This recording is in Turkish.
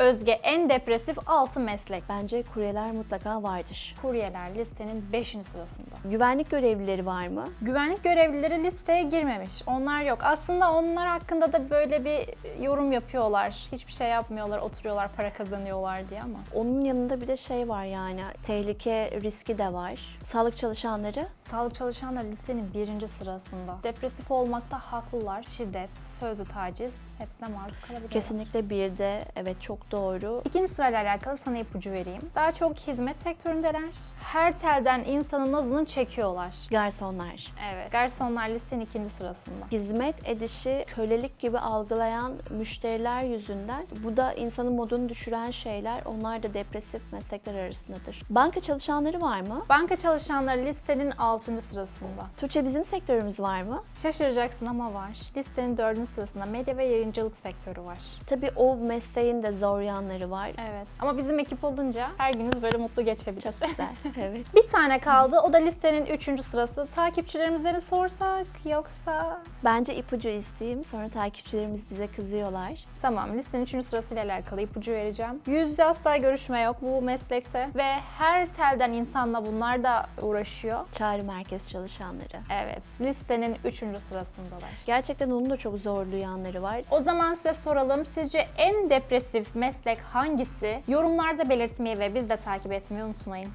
Özge en depresif 6 meslek. Bence kuryeler mutlaka vardır. Kuryeler listenin 5. sırasında. Güvenlik görevlileri var mı? Güvenlik görevlileri listeye girmemiş. Onlar yok. Aslında onlar hakkında da böyle bir yorum yapıyorlar. Hiçbir şey yapmıyorlar, oturuyorlar, para kazanıyorlar diye ama. Onun yanında bir de şey var yani tehlike riski de var. Sağlık çalışanları Sağlık çalışanları listenin birinci sırasında. Depresif olmakta haklılar. Şiddet, sözlü taciz hepsine maruz kalabiliyorlar. kesinlikle bir de evet çok doğru. İkinci sırayla alakalı sana ipucu vereyim. Daha çok hizmet sektöründeler. Her telden insanın nazını çekiyorlar. Garsonlar. Evet. Garsonlar listenin ikinci sırasında. Hizmet edişi kölelik gibi algılayan müşteriler yüzünden bu da insanın modunu düşüren şeyler. Onlar da depresif meslekler arasındadır. Banka çalışanları var mı? Banka çalışanları listenin altıncı sırasında. Tuğçe bizim sektörümüz var mı? Şaşıracaksın ama var. Listenin dördüncü sırasında medya ve yayıncılık sektörü var. Tabii o mesleğin de zor yanları var. Evet. Ama bizim ekip olunca her günümüz böyle mutlu geçebilir. Çok güzel. evet. Bir tane kaldı. O da listenin üçüncü sırası. Takipçilerimize mi sorsak yoksa... Bence ipucu isteyeyim. Sonra takipçilerimiz bize kızıyorlar. Tamam listenin üçüncü sırasıyla alakalı ipucu vereceğim. Yüz yüze asla görüşme yok bu meslekte. Ve her telden insanla bunlar da uğraşıyor. Çağrı merkez çalışanları. Evet. Listenin üçüncü sırasındalar. Gerçekten onun da çok zorlu yanları var. O zaman size soralım. Sizce en depresif meslek hangisi? Yorumlarda belirtmeyi ve biz de takip etmeyi unutmayın.